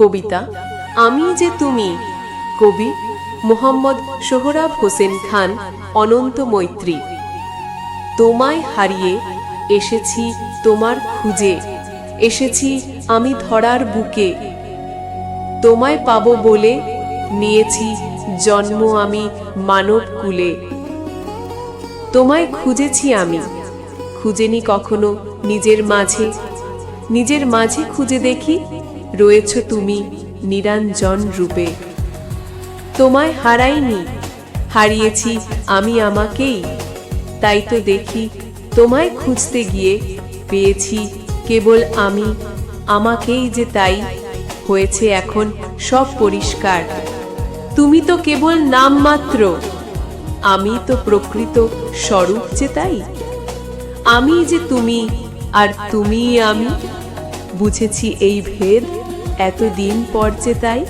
কবিতা, আমি যে তুমি কবি মোহাম্মদ সোহরাব হোসেন খান, অনন্ত মৈত্রী। তোমায় হারিয়ে এসেছি তোমার খুঁজে, এসেছি আমি ধরার বুকে। তোমায় পাবো বলে নিয়েছি জন্ম আমি মানব কুলে। তোমায় খুঁজেছি আমি, খুঁজেনি কখনো নিজের মাঝে। নিজের মাঝে খুঁজে দেখি রয়েছ তুমি নিরঞ্জন রূপে। তোমায় হারাইনি, হারিয়েছি আমি আমাকেই। তাই তো দেখি তোমায় খুঁজতে গিয়ে পেয়েছি কেবল আমি, আমাকেই যে তাই। হয়েছে এখন সব পরিষ্কার। তুমি তো কেবল নাম মাত্র আমি তো প্রকৃত স্বরূপ যে তাই। আমি যে তুমি আর তুমি আমি বুঝেছি এই ভেদ এতদিন পর যে তাই।